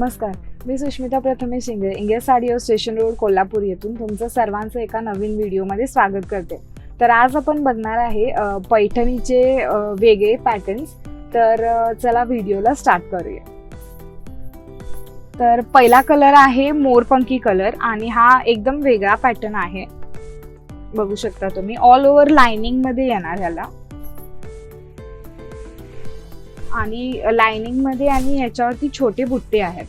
नमस्कार. मी सुष्मिता प्रथमेश इंगे इंगे साडी स्टेशन रोड कोल्हापूर येथून तुमचं सर्वांचं एका नवीन व्हिडिओमध्ये स्वागत करते. तर आज आपण बघणार आहे पैठणीचे वेगळे पॅटर्न्स तर चला व्हिडिओला स्टार्ट करूया. तर पहिला कलर आहे मोरपंखी कलर आणि हा एकदम वेगळा पॅटर्न आहे. बघू शकता तुम्ही. ऑल ओव्हर लाइनिंगमध्ये येणार ह्याला. आणि लाइनिंगमध्ये आणि याच्यावरती छोटे बुट्टे आहेत.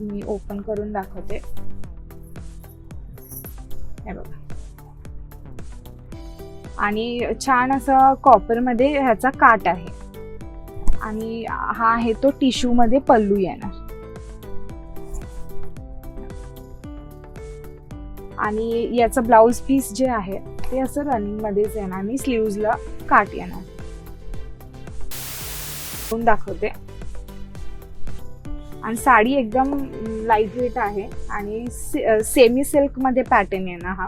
मी ओपन करून दाखवते. हे बघा. आणि छान असं कॉपरमध्ये ह्याचा काट आहे. आणि हा आहे तो टिश्यू मध्ये पल्लू येणार. आणि याचं ब्लाउज पीस जे आहे ते असं रनिंग मध्येच येणार आणि स्लीव्जला काट येणार. दाखवते. आणि साडी एकदम लाइट वेट आहे आणि सेमी सिल्कमध्ये पॅटर्न येणार हा.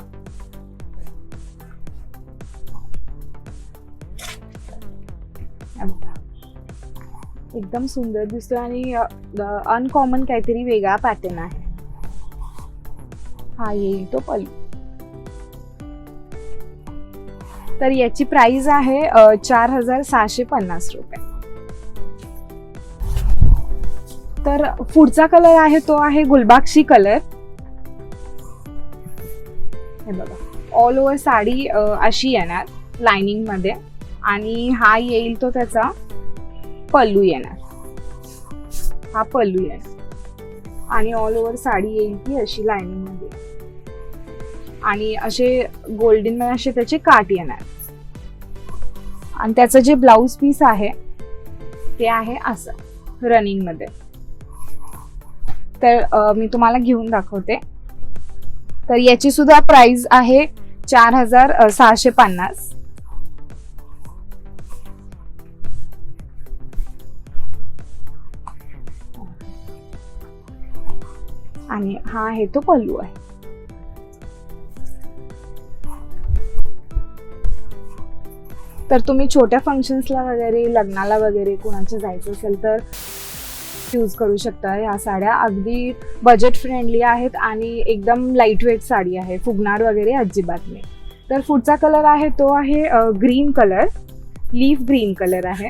एकदम सुंदर दिसतो आणि अनकॉमन काहीतरी वेगळा पॅटर्न आहे. हा येईल तो पल्लू. तर याची प्राइस आहे चार हजार सहाशे पन्नास रुपये. तर पुढचा कलर आहे तो आहे गुलबाक्षी कलर. हे बघा ऑल ओव्हर साडी अशी येणार लाइनिंगमध्ये. आणि हा येईल तो त्याचा पल्लू येणार. हा पल्लू येणार. आणि ऑल ओव्हर साडी येईल ती अशी लाइनिंगमध्ये. आणि असे गोल्डन असे त्याचे काट येणार. आणि त्याचं जे ब्लाऊज पीस आहे ते आहे असं रनिंगमध्ये. तर मी तुम्हाला घेऊन दाखवते. तर याची सुद्धा प्राइस आहे चार हजार सहाशे पन्नास. आणि हा आहे तो पल्लू आहे. तर तुम्ही छोट्या फंक्शन्सला वगैरे लग्नाला वगैरे कोणाच्या जायचं असेल तर यूज करू शकता. या साड्या अगदी बजेट फ्रेंडली आहेत आणि एकदम लाइट वेट साडी आहे. फुगणार वगैरे अजिबात नाही. तर पुढचा कलर आहे तो आहे green colour leaf green colour आहे.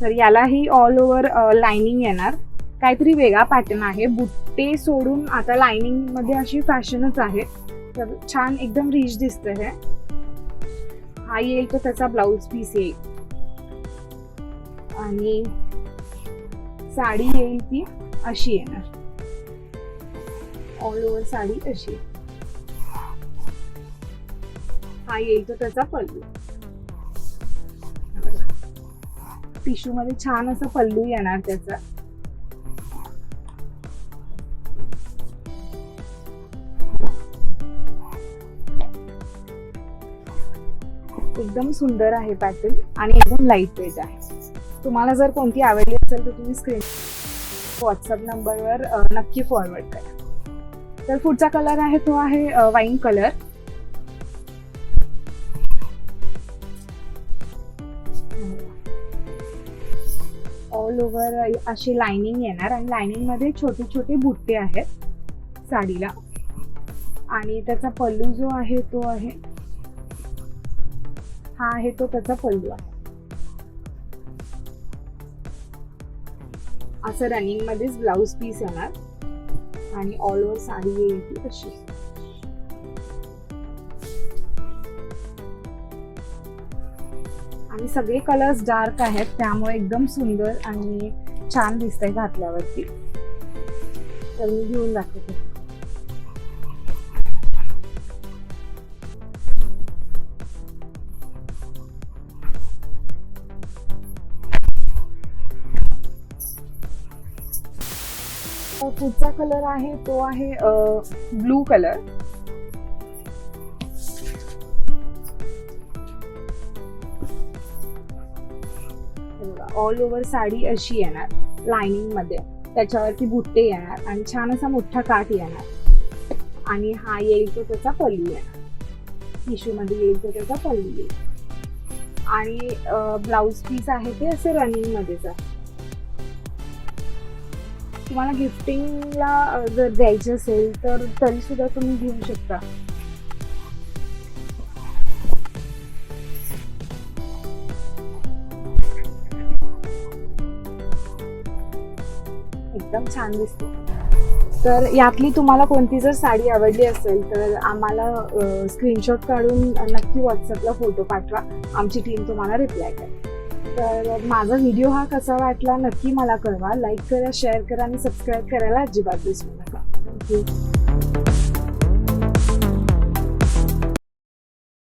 तर यालाही ऑल ओव्हर लायनिंग येणार. काहीतरी वेगळा पॅटर्न आहे. बुट्टे सोडून आता लायनिंगमध्ये अशी फॅशनच आहे. तर छान एकदम रिच दिसतं हे. हा येईल तो त्याचा ब्लाऊज पीस येईल. आणि साडी येईल ती अशी येणार. ऑल ओव्हर साडी अशी हा येईल तो त्याचा पल्लू. टिश्यू मध्ये छान असं पल्लू येणार त्याचा. एकदम सुंदर आहे पॅटर्न आणि एकदम लाइट वेट आहे. तुम्हाला जर कोणती आवडली असेल तर तुम्ही स्क्रीन व्हॉट्सअप नंबरवर नक्की फॉरवर्ड करा. तर पुढचा कलर आहे तो आहे वाईन कलर ऑल ओव्हर अशी लायनिंग येणार आणि लायनिंगमध्ये छोटे छोटे बुट्टे आहेत साडीला. आणि त्याचा पल्लू जो आहे तो आहे हा आहे तो त्याचा पल्लू आहे. असं रनिंग मध्येच ब्लाउज पीस येणार. आणि ऑल ओव्हर साडी येईल ती अशी आणि सगळे कलर्स डार्क आहेत त्यामुळे एकदम सुंदर आणि छान दिसतंय घातल्यावरती. तर मी घेऊन दाखवते. पुढचा कलर आहे तो आहे blue colour all over sari अशी येणार लाइनिंगमध्ये. त्याच्यावरती बुट्टे येणार आणि छान असा मोठा काठ येणार. आणि हा येईल तो त्याचा पल्लू येणार. टिश्यू मध्ये येईल तो त्याचा पल्लू येईल. आणि ब्लाऊज पीस आहे ते असे रनिंग मध्येच आहे. तुम्हाला गिफ्टिंगला जर द्यायची असेल तर तरी सुद्धा तुम्ही घेऊ शकता. एकदम छान दिसते. तर यातली तुम्हाला कोणती जर साडी आवडली असेल तर आम्हाला स्क्रीनशॉट काढून नक्की व्हॉट्सअपला फोटो पाठवा. आमची टीम तुम्हाला रिप्लाय करेल. तर माझा व्हिडिओ हा कसा वाटला नक्की मला कळवा. लाईक करा शेअर करा आणि सबस्क्राईब करायला अजिबात विसरू नका. थँक्यू